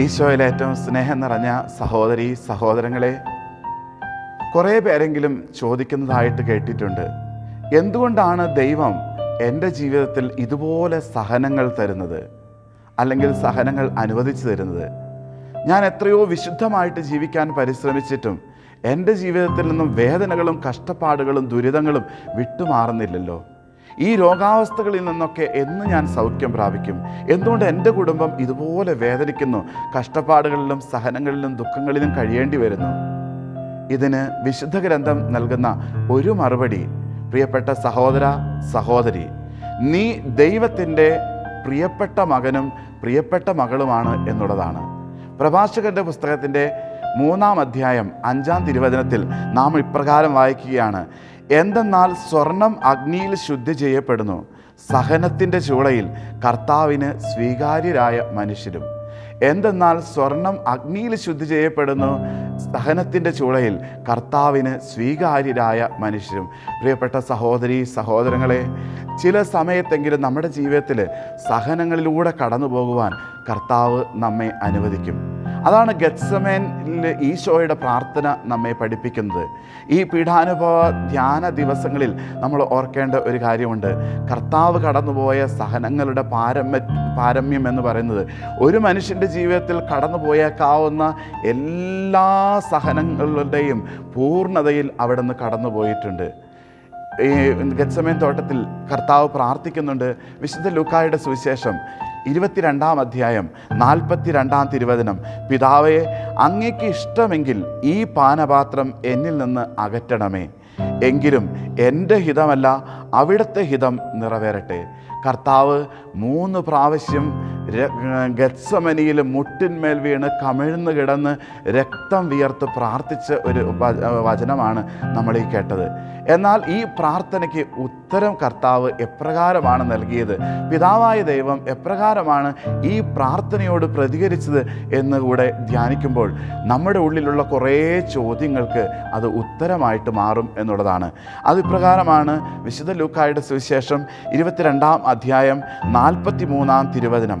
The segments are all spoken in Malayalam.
ഈശോയിൽ ഏറ്റവും സ്നേഹം നിറഞ്ഞ സഹോദരി സഹോദരങ്ങളെ കുറേ പേരെങ്കിലും ചോദിക്കുന്നതായിട്ട് കേട്ടിട്ടുണ്ട്. എന്തുകൊണ്ടാണ് ദൈവം എന്റെ ജീവിതത്തിൽ ഇതുപോലെ സഹനങ്ങൾ തരുന്നത്? അല്ലെങ്കിൽ സഹനങ്ങൾ അനുവദിച്ചു തരുന്നത്? ഞാൻ എത്രയോ വിശുദ്ധമായിട്ട് ജീവിക്കാൻ പരിശ്രമിച്ചിട്ടും എന്റെ ജീവിതത്തിൽ നിന്നും വേദനകളും കഷ്ടപ്പാടുകളും ദുരിതങ്ങളും വിട്ടുമാറുന്നില്ലല്ലോ. ഈ രോഗാവസ്ഥകളിൽ നിന്നൊക്കെ എന്ന് ഞാൻ സൗഖ്യം പ്രാപിക്കും. എന്തുകൊണ്ട് എന്റെ കുടുംബം ഇതുപോലെ വേദനിക്കുന്നു? കഷ്ടപ്പാടുകളിലും സഹനങ്ങളിലും ദുഃഖങ്ങളിലും കഴിയേണ്ടി വരുന്നു. ഇതിന് വിശുദ്ധ ഗ്രന്ഥം നൽകുന്ന ഒരു മറുപടി പ്രിയപ്പെട്ട സഹോദര സഹോദരി നീ ദൈവത്തിന്റെ പ്രിയപ്പെട്ട മകനും പ്രിയപ്പെട്ട മകളുമാണ് എന്നുള്ളതാണ്. പ്രഭാഷകന്റെ പുസ്തകത്തിന്റെ മൂന്നാം അധ്യായം അഞ്ചാം തിരുവചനത്തിൽ നാം ഇപ്രകാരം വായിക്കുകയാണ്. എന്തെന്നാൽ സ്വർണം അഗ്നിയിൽ ശുദ്ധി ചെയ്യപ്പെടുന്നു. സഹനത്തിന്റെ ചൂളയിൽ കർത്താവിന് സ്വീകാര്യരായ മനുഷ്യരും. എന്തെന്നാൽ സ്വർണം അഗ്നിയിൽ ശുദ്ധി ചെയ്യപ്പെടുന്നു സഹനത്തിന്റെ ചൂളയിൽ കർത്താവിന് സ്വീകാര്യരായ മനുഷ്യരും. പ്രിയപ്പെട്ട സഹോദരി സഹോദരങ്ങളെ ചില സമയത്തെങ്കിലും നമ്മുടെ ജീവിതത്തിൽ സഹനങ്ങളിലൂടെ കടന്നു പോകുവാൻ കർത്താവ് നമ്മെ അനുവദിക്കും. അതാണ് ഗത്സമേനിൽ ഈശോയുടെ പ്രാർത്ഥന നമ്മെ പഠിപ്പിക്കുന്നത്. ഈ പീഠാനുഭവ ധ്യാന ദിവസങ്ങളിൽ നമ്മൾ ഓർക്കേണ്ട ഒരു കാര്യമുണ്ട്. കർത്താവ് കടന്നുപോയ സഹനങ്ങളുടെ പാരമ്യ പാരമ്യം എന്ന് പറയുന്നത് ഒരു മനുഷ്യന്റെ ജീവിതത്തിൽ കടന്നു പോയേക്കാവുന്ന എല്ലാ സഹനങ്ങളുടെയും പൂർണതയിൽ അവിടെ നിന്ന് കടന്നു പോയിട്ടുണ്ട് ഈ ഗത്സമേൻ തോട്ടത്തിൽ കർത്താവ് പ്രാർത്ഥിക്കുന്നുണ്ട്. വിശുദ്ധ ലുക്കായുടെ സുവിശേഷം ഇരുപത്തിരണ്ടാം അധ്യായം നാൽപ്പത്തി രണ്ടാം തിരുവചനം. പിതാവെ അങ്ങേക്ക് ഇഷ്ടമെങ്കിൽ ഈ പാനപാത്രം എന്നിൽ നിന്ന് അകറ്റണമേ. എങ്കിലും എന്റെ ഹിതമല്ല അവിടുത്തെ ഹിതം നിറവേറട്ടെ. കർത്താവ് മൂന്ന് പ്രാവശ്യം ഗത്സമനിയിൽ മുട്ടിന്മേൽ വീണ് കമിഴ്ന്ന് കിടന്ന് രക്തം വിയർത്ത് പ്രാർത്ഥിച്ച ഒരു വചനമാണ് നമ്മൾ ഈ കേട്ടത്. എന്നാൽ ഈ പ്രാർത്ഥനയ്ക്ക് ഉത്തരം കർത്താവ് എപ്രകാരമാണ് നൽകിയത്? പിതാവായ ദൈവം എപ്രകാരമാണ് ഈ പ്രാർത്ഥനയോട് പ്രതികരിച്ചത് എന്ന് കൂടെ ധ്യാനിക്കുമ്പോൾ നമ്മുടെ ഉള്ളിലുള്ള കുറേ ചോദ്യങ്ങൾക്ക് അത് ഉത്തരമായിട്ട് മാറും എന്നുള്ളതാണ്. അത് ഇപ്രകാരമാണ്. വിശുദ്ധ ലൂക്കായുടെ സുവിശേഷം ഇരുപത്തിരണ്ടാം അധ്യായം നാൽപ്പത്തി മൂന്നാം തിരുവചനം.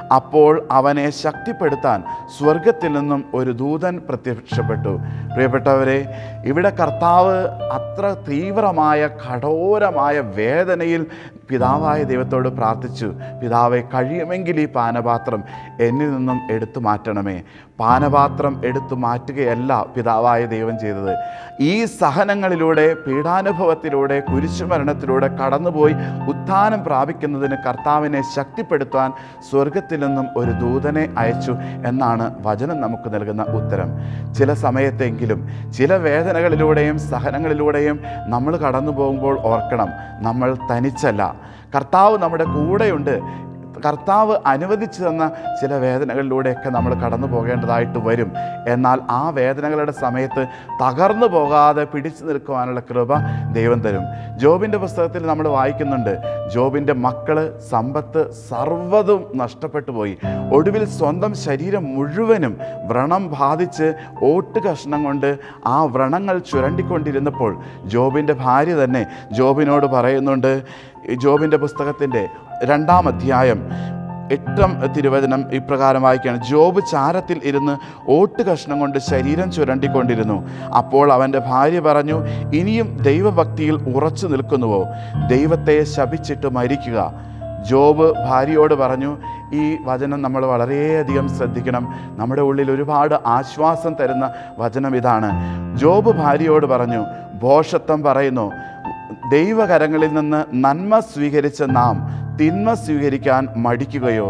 അപ്പോൾ അവനെ ശക്തിപ്പെടുത്താൻ സ്വർഗത്തിൽ നിന്നും ഒരു ദൂതൻ പ്രത്യക്ഷപ്പെട്ടു. പ്രിയപ്പെട്ടവരെ ഇവിടെ കർത്താവ് അത്ര തീവ്രമായ കഠോരമായ വേദനയിൽ പിതാവായ ദൈവത്തോട് പ്രാർത്ഥിച്ചു. പിതാവെ കഴിയുമെങ്കിൽ ഈ പാനപാത്രം എന്നിൽ നിന്നും എടുത്തു മാറ്റണമേ. പാനപാത്രം എടുത്തു മാറ്റുകയല്ല പിതാവായ ദൈവം ചെയ്തത്. ഈ സഹനങ്ങളിലൂടെ പീഡാനുഭവത്തിലൂടെ കുരിശുമരണത്തിലൂടെ കടന്നുപോയി ഉത്ഥാനം പ്രാപിക്കുന്നതിന് കർത്താവിനെ ശക്തിപ്പെടുത്താൻ സ്വർഗത്തിൽ നിന്നും ഒരു ദൂതനെ അയച്ചു എന്നാണ് വചനം നമുക്ക് നൽകുന്ന ഉത്തരം. ചില സമയത്തെങ്കിലും ചില വേദനകളിലൂടെയും സഹനങ്ങളിലൂടെയും നമ്മൾ കടന്നു പോകുമ്പോൾ ഓർക്കണം നമ്മൾ തനിച്ചല്ല. കർത്താവ് നമ്മുടെ കൂടെയുണ്ട്. കർത്താവ് അനുവദിച്ചു തന്ന ചില വേദനകളിലൂടെയൊക്കെ നമ്മൾ കടന്നു പോകേണ്ടതായിട്ട് വരും. എന്നാൽ ആ വേദനകളുടെ സമയത്ത് തകർന്നു പോകാതെ പിടിച്ചു നിൽക്കുവാനുള്ള കൃപ ദൈവം തരും. ജോബിന്റെ പുസ്തകത്തിൽ നമ്മൾ വായിക്കുന്നുണ്ട് ജോബിന്റെ മക്കൾ സമ്പത്ത് സർവതും നഷ്ടപ്പെട്ടു പോയി. ഒടുവിൽ സ്വന്തം ശരീരം മുഴുവനും വ്രണം ബാധിച്ച് ഓട്ട് കഷ്ണം കൊണ്ട് ആ വ്രണങ്ങൾ ചുരണ്ടിക്കൊണ്ടിരുന്നപ്പോൾ ജോബിന്റെ ഭാര്യ തന്നെ ജോബിനോട് പറയുന്നുണ്ട് ജോബിന്റെ പുസ്തകത്തിന്റെ രണ്ടാം അധ്യായം എട്ടാം തിരുവചനം ഇപ്രകാരം വായിക്കുകയാണ്. ജോബ് ചാരത്തിൽ ഇരുന്ന് ഓട്ട് കഷ്ണം കൊണ്ട് ശരീരം ചുരണ്ടിക്കൊണ്ടിരുന്നു. അപ്പോൾ അവന്റെ ഭാര്യ പറഞ്ഞു ഇനിയും ദൈവഭക്തിയിൽ ഉറച്ചു നിൽക്കുന്നുവോ? ദൈവത്തെ ശപിച്ചിട്ട് മരിക്കുക. ജോബ് ഭാര്യയോട് പറഞ്ഞു ഈ വചനം നമ്മൾ വളരെയധികം ശ്രദ്ധിക്കണം. നമ്മുടെ ഉള്ളിൽ ഒരുപാട് ആശ്വാസം തരുന്ന വചനം ഇതാണ്. ജോബ് ഭാര്യയോട് പറഞ്ഞു ഭോഷത്വം പറയുന്നു. ദൈവകരങ്ങളിൽ നിന്ന് നന്മ സ്വീകരിച്ച നാം തിന്മ സ്വീകരിക്കാൻ മടിക്കുകയോ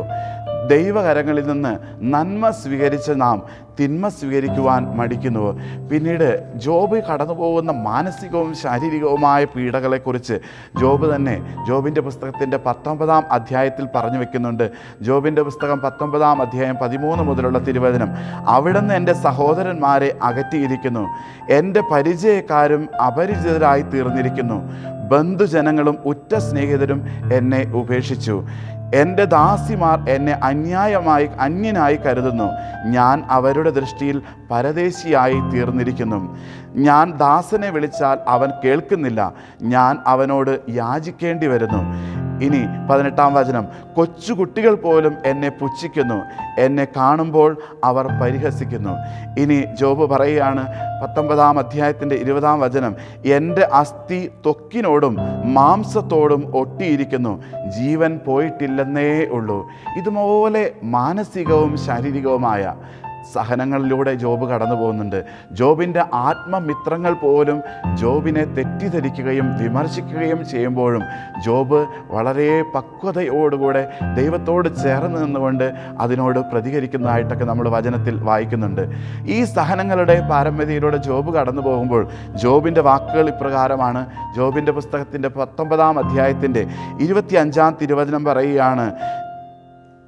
ദൈവകരങ്ങളിൽ നിന്ന് നന്മ സ്വീകരിച്ച നാം തിന്മ സ്വീകരിക്കുവാൻ മടിക്കുന്നു. പിന്നീട് ജോബ് കടന്നു പോകുന്ന മാനസികവും ശാരീരികവുമായ പീഡകളെക്കുറിച്ച് ജോബ് തന്നെ ജോബിന്റെ പുസ്തകത്തിന്റെ പത്തൊമ്പതാം അധ്യായത്തിൽ പറഞ്ഞു വെക്കുന്നുണ്ട്. ജോബിന്റെ പുസ്തകം പത്തൊമ്പതാം അധ്യായം പതിമൂന്ന് മുതലുള്ള തിരുവചനം അവിടുന്ന് എന്റെ സഹോദരന്മാരെ അകറ്റിയിരിക്കുന്നു. എന്റെ പരിചയക്കാരും അപരിചിതരായി തീർന്നിരിക്കുന്നു. ബന്ധുജനങ്ങളും ഉറ്റ സ്നേഹിതരും എന്നെ ഉപേക്ഷിച്ചു. എന്റെ ദാസിമാർ എന്നെ അന്യായമായി അന്യനായി കരുതുന്നു. ഞാൻ അവരുടെ ദൃഷ്ടിയിൽ പരദേശിയായി തീർന്നിരിക്കുന്നു. ഞാൻ ദാസനെ വിളിച്ചാൽ അവൻ കേൾക്കുന്നില്ല. ഞാൻ അവനോട് യാചിക്കേണ്ടി വരുന്നു. ഇനി പതിനെട്ടാം വചനം കൊച്ചുകുട്ടികൾ പോലും എന്നെ പുച്ഛിക്കുന്നു. എന്നെ കാണുമ്പോൾ അവർ പരിഹസിക്കുന്നു. ഇനി ജോബ് പറയുകയാണ് പത്തൊമ്പതാം അധ്യായത്തിന്റെ ഇരുപതാം വചനം എന്റെ അസ്ഥി തൊക്കിനോടും മാംസത്തോടും ഒട്ടിയിരിക്കുന്നു. ജീവൻ പോയിട്ടില്ലെന്നേ ഉള്ളൂ. ഇതുപോലെ മാനസികവും ശാരീരികവുമായ സഹനങ്ങളിലൂടെ ജോബ് കടന്നു പോകുന്നുണ്ട്. ജോബിന്റെ ആത്മമിത്രങ്ങൾ പോലും ജോബിനെ തെറ്റിദ്ധരിക്കുകയും വിമർശിക്കുകയും ചെയ്യുമ്പോഴും ജോബ് വളരെ പക്വതയോടുകൂടെ ദൈവത്തോട് ചേർന്ന് നിന്നുകൊണ്ട് അതിനോട് പ്രതികരിക്കുന്നതായിട്ടൊക്കെ നമ്മൾ വചനത്തിൽ വായിക്കുന്നുണ്ട്. ഈ സഹനങ്ങളുടെ പാരമ്പര്യയിലൂടെ ജോബ് കടന്നു പോകുമ്പോൾ ജോബിന്റെ വാക്കുകൾ ഇപ്രകാരമാണ്. ജോബിന്റെ പുസ്തകത്തിന്റെ പത്തൊമ്പതാം അധ്യായത്തിന്റെ ഇരുപത്തി അഞ്ചാം തിരുവചനം പറയുകയാണ്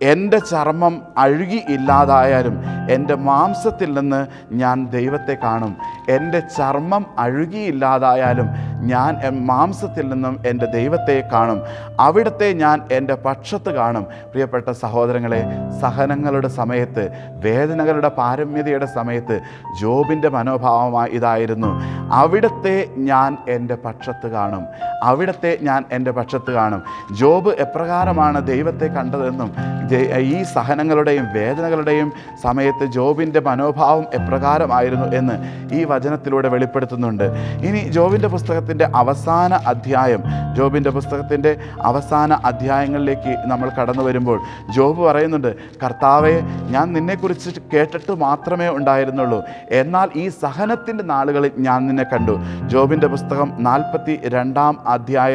എന്റെ ചർമ്മം അഴുകി ഇല്ലാതായാലും എന്റെ മാംസത്തിൽ നിന്ന് ഞാൻ ദൈവത്തെ കാണും. എന്റെ ചർമ്മം അഴുകിയില്ലാതായാലും ഞാൻ മാംസത്തിൽ നിന്നും എന്റെ ദൈവത്തെ കാണും. അവിടുത്തെ ഞാൻ എന്റെ പക്ഷത്ത് കാണും. പ്രിയപ്പെട്ട സഹോദരങ്ങളെ സഹനങ്ങളുടെ സമയത്ത് വേദനകളുടെ പാരമ്യതയുടെ സമയത്ത് ജോബിന്റെ മനോഭാവമായി ഇതായിരുന്നു. അവിടുത്തെ ഞാൻ എന്റെ പക്ഷത്ത് കാണും. അവിടുത്തെ ഞാൻ എന്റെ പക്ഷത്ത് കാണും. ജോബ് എപ്രകാരമാണ് ദൈവത്തെ കണ്ടതെന്നും ഈ സഹനങ്ങളുടെയും വേദനകളുടെയും സമയത്ത് ജോബിന്റെ മനോഭാവം എപ്രകാരമായിരുന്നു എന്ന് ഈ വചനത്തിലൂടെ വെളിപ്പെടുത്തുന്നുണ്ട്. ഇനി ജോബിന്റെ പുസ്തകത്തിന്റെ അവസാന അധ്യായം ജോബിന്റെ പുസ്തകത്തിന്റെ അവസാന അധ്യായങ്ങളിലേക്ക് നമ്മൾ കടന്നു വരുമ്പോൾ ജോബ് പറയുന്നുണ്ട് കർത്താവെ ഞാൻ നിന്നെക്കുറിച്ച് കേട്ടിട്ട് മാത്രമേ ഉണ്ടായിരുന്നുള്ളൂ. എന്നാൽ ഈ സഹനത്തിന്റെ നാളുകളിൽ ഞാൻ നിന്നെ കണ്ടു. ജോബിന്റെ പുസ്തകം നാൽപ്പത്തി രണ്ടാം അധ്യായ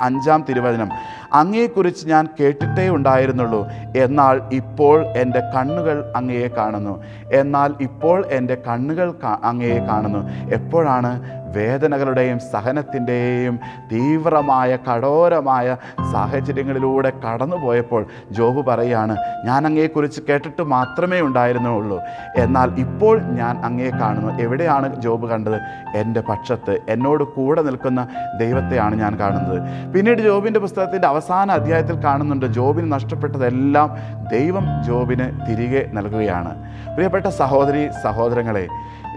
അഞ്ചാം തിരുവചനം. അങ്ങയെക്കുറിച്ച് ഞാൻ കേട്ടിട്ടേ ഉണ്ടായിരുന്നുള്ളൂ. എന്നാൽ ഇപ്പോൾ എന്റെ കണ്ണുകൾ അങ്ങയെ കാണുന്നു. എന്നാൽ ഇപ്പോൾ എന്റെ കണ്ണുകൾ അങ്ങയെ കാണുന്നു. എപ്പോഴാണ്? വേദനകളുടെയും സഹനത്തിന്റെയും തീവ്രമായ കഠോരമായ സാഹചര്യങ്ങളിലൂടെ കടന്നുപോയപ്പോൾ ജോബ് പറയുകയാണ് ഞാൻ അങ്ങയെക്കുറിച്ച് കേട്ടിട്ട് മാത്രമേ ഉണ്ടായിരുന്നുള്ളൂ. എന്നാൽ ഇപ്പോൾ ഞാൻ അങ്ങയെ കാണുന്നു. എവിടെയാണ് ജോബ് കണ്ടത്? എന്റെ പക്ഷത്ത്. എന്നോട് കൂടെ നിൽക്കുന്ന ദൈവത്തെയാണ് ഞാൻ കാണുന്നത്. പിന്നീട് ജോബിന്റെ പുസ്തകത്തിന്റെ അവസാന അധ്യായത്തിൽ കാണുന്നുണ്ട് ജോബിന് നഷ്ടപ്പെട്ടതെല്ലാം ദൈവം ജോബിന് തിരികെ നൽകുകയാണ്. പ്രിയപ്പെട്ട സഹോദരി സഹോദരങ്ങളെ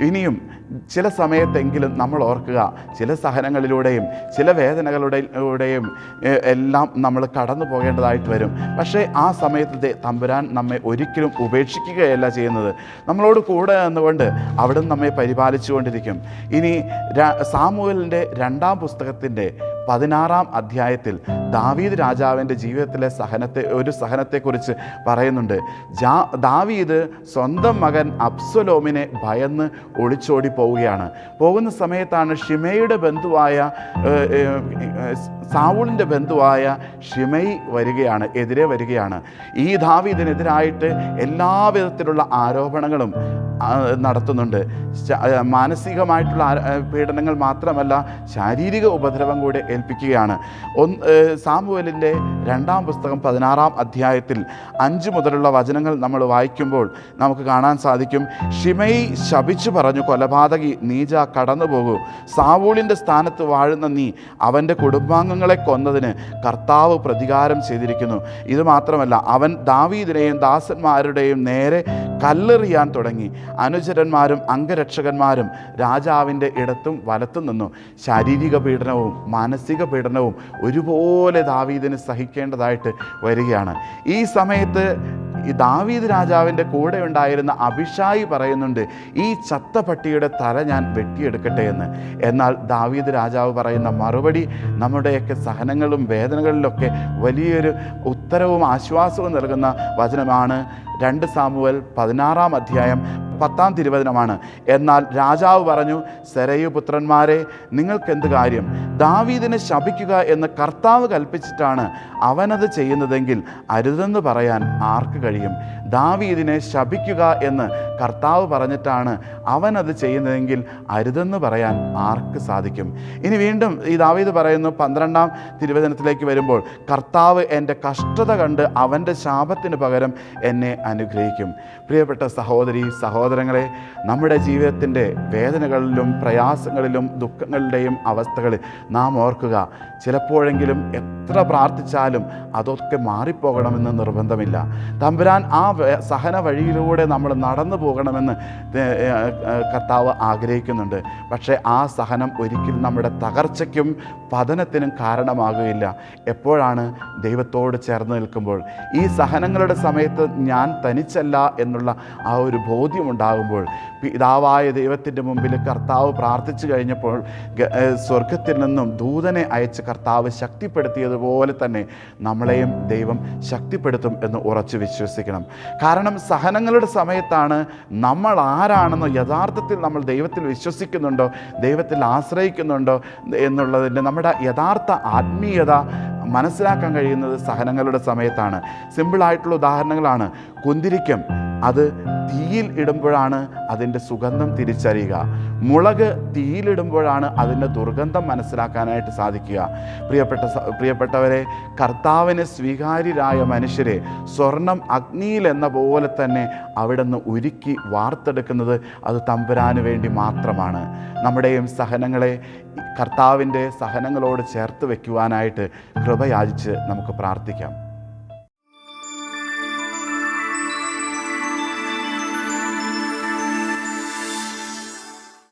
ഇനിയും ചില സമയത്തെങ്കിലും നമ്മൾ ഓർക്കുക ചില സഹനങ്ങളിലൂടെയും ചില വേദനകളുടെയും എല്ലാം നമ്മൾ കടന്നു പോകേണ്ടതായിട്ട് വരും. പക്ഷേ ആ സമയത്ത് തമ്പുരാൻ നമ്മെ ഒരിക്കലും ഉപേക്ഷിക്കുകയല്ല ചെയ്യുന്നത്. നമ്മളോട് കൂടെ നിന്നുകൊണ്ട് അവിടെ നമ്മെ പരിപാലിച്ചുകൊണ്ടിരിക്കും. ഇനി സാമൂഹലിന്റെ രണ്ടാം പുസ്തകത്തിന്റെ പതിനാറാം അധ്യായത്തിൽ ദാവീദ് രാജാവിന്റെ ജീവിതത്തിലെ സഹനത്തെ ഒരു സഹനത്തെക്കുറിച്ച് പറയുന്നുണ്ട്. ജാ ദാവീദ് സ്വന്തം മകൻ അബ്സലോമിനെ ഭയന്ന് ഒളിച്ചോടി പോവുകയാണ്. പോകുന്ന സമയത്താണ് ഷിമയുടെ ബന്ധുവായ സാവൂളിന്റെ ബന്ധുവായ ഷിമൈ വരികയാണ് എതിരെ വരികയാണ്. ഈ ദാവീദിനെതിരായിട്ട് എല്ലാവിധത്തിലുള്ള ആരോപണങ്ങളും നടത്തുന്നുണ്ട്. മാനസികമായിട്ടുള്ള പീഡനങ്ങൾ മാത്രമല്ല ശാരീരിക ഉപദ്രവം കൂടി ഏൽപ്പിക്കുകയാണ്. ഒന്ന് സാമുവലിന്റെ രണ്ടാം പുസ്തകം പതിനാറാം അധ്യായത്തിൽ അഞ്ച് മുതലുള്ള വചനങ്ങൾ നമ്മൾ വായിക്കുമ്പോൾ നമുക്ക് കാണാൻ സാധിക്കും. ഷിമയി ശപിച്ചു പറഞ്ഞു കൊലപാതകി നീജ കടന്നു പോകൂ. സാവൂളിന്റെ സ്ഥാനത്ത് വാഴുന്ന നീ അവന്റെ കുടുംബാംഗങ്ങളെ കൊന്നതിന് കർത്താവ് പ്രതികാരം ചെയ്തിരിക്കുന്നു. ഇത് മാത്രമല്ല അവൻ ദാവീദിനെയും ദാസന്മാരുടെയും നേരെ കല്ലെറിയാൻ തുടങ്ങി. അനുചരന്മാരും അംഗരക്ഷകന്മാരും രാജാവിന്റെ ഇടത്തും വലത്തും നിന്നു. ശാരീരിക പീഡനവും മാനസിക പീഡനവും ഒരുപോലെ ദാവീദിന് സഹിക്കേണ്ടതായിട്ട് വരികയാണ്. ഈ സമയത്ത് ഈ ദാവീദ് രാജാവിന്റെ കൂടെ ഉണ്ടായിരുന്ന അഭിഷായി പറയുന്നുണ്ട് ഈ ചത്ത പട്ടിയുടെ തല ഞാൻ വെട്ടിയെടുക്കട്ടെ എന്ന്. എന്നാൽ ദാവീദ് രാജാവ് പറയുന്ന മറുപടി നമ്മുടെയൊക്കെ സഹനങ്ങളും വേദനകളിലൊക്കെ വലിയൊരു ഉത്തരവും ആശ്വാസവും നൽകുന്ന വചനമാണ് രണ്ട് സാമുവൽ പതിനാറാം അധ്യായം പത്താം തിരുവചനമാണ്. എന്നാൽ രാജാവ് പറഞ്ഞു സെരയു പുത്രന്മാരെ നിങ്ങൾക്കെന്ത് കാര്യം? ദാവീദിനെ ശപിക്കുക എന്ന് കർത്താവ് കൽപ്പിച്ചിട്ടാണ് അവനത് ചെയ്യുന്നതെങ്കിൽ അരുതെന്ന് പറയാൻ ആർക്ക് കഴിയും? ദാവീദിനെ ശപിക്കുക എന്ന് കർത്താവ് പറഞ്ഞിട്ടാണ് അവൻ അവനത് ചെയ്യുന്നതെങ്കിൽ അരുതെന്ന് പറയാൻ ആർക്ക് സാധിക്കും? ഇനി വീണ്ടും ഈ ദാവീദ് പറയുന്നു പന്ത്രണ്ടാം തിരുവചനത്തിലേക്ക് വരുമ്പോൾ കർത്താവ് എന്റെ കഷ്ടത കണ്ട് അവന്റെ ശാപത്തിന് പകരം എന്നെ അനുഗ്രഹിക്കും. പ്രിയപ്പെട്ട സഹോദരി സഹോദരങ്ങളെ നമ്മുടെ ജീവിതത്തിന്റെ വേദനകളിലും പ്രയാസങ്ങളിലും ദുഃഖങ്ങളുടെയും അവസ്ഥകളിൽ നാം ഓർക്കുക. ചിലപ്പോഴെങ്കിലും എത്ര പ്രാർത്ഥിച്ചാലും അതൊക്കെ മാറിപ്പോകണമെന്ന് നിർബന്ധമില്ല. തമ്പുരാൻ ആ സഹന വഴിയിലൂടെ നമ്മൾ നടന്നു പോകണമെന്ന് കർത്താവ് ആഗ്രഹിക്കുന്നുണ്ട്. പക്ഷേ ആ സഹനം ഒരിക്കലും നമ്മുടെ തകർച്ചയ്ക്കും പതനത്തിനും കാരണമാകുകയില്ല. എപ്പോഴാണ് ദൈവത്തോട് ചേർന്ന് നിൽക്കുമ്പോൾ? ഈ സഹനങ്ങളുടെ സമയത്ത് ഞാൻ തനിച്ചല്ല എന്നുള്ള ആ ഒരു ബോധ്യം ഉണ്ടാകുമ്പോൾ പിതാവായ ദൈവത്തിന്റെ മുമ്പിൽ കർത്താവ് പ്രാർത്ഥിച്ചു കഴിഞ്ഞപ്പോൾ സ്വർഗത്തിൽ നിന്നും ദൂതനെ അയച്ച് കർത്താവ് ശക്തിപ്പെടുത്തിയതുപോലെ തന്നെ നമ്മളെയും ദൈവം ശക്തിപ്പെടുത്തും എന്ന് ഉറച്ചു വിശ്വസിക്കണം. കാരണം സഹനങ്ങളുടെ സമയത്താണ് നമ്മൾ ആരാണെന്ന് യഥാർത്ഥത്തിൽ നമ്മൾ ദൈവത്തിൽ വിശ്വസിക്കുന്നുണ്ടോ ദൈവത്തിൽ ആശ്രയിക്കുന്നുണ്ടോ എന്നുള്ളതിന്റെ നമ്മുടെ യഥാർത്ഥ ആത്മീയത മനസ്സിലാക്കാൻ കഴിയുന്നത് സഹനങ്ങളുടെ സമയത്താണ്. സിമ്പിളായിട്ടുള്ള ഉദാഹരണങ്ങളാണ്. കുന്തിരിക്കം. അത് തീയിൽ ഇടുമ്പോഴാണ് അതിന്റെ സുഗന്ധം തിരിച്ചറിയുക. മുളക് തീയിലിടുമ്പോഴാണ് അതിന്റെ ദുർഗന്ധം മനസ്സിലാക്കാനായിട്ട് സാധിക്കുക. പ്രിയപ്പെട്ട പ്രിയപ്പെട്ടവരെ കർത്താവിന് സ്വീകാര്യരായ മനുഷ്യരെ സ്വർണം അഗ്നിയിൽ എന്ന പോലെ തന്നെ അവിടെ നിന്ന് ഉരുക്കി വാർത്തെടുക്കുന്നത് അത് തമ്പുരാന് വേണ്ടി മാത്രമാണ്. നമ്മുടെയും സഹനങ്ങളെ കർത്താവിന്റെ സഹനങ്ങളോട് ചേർത്ത് വയ്ക്കുവാനായിട്ട് കൃപയാചിച്ച് നമുക്ക് പ്രാർത്ഥിക്കാം.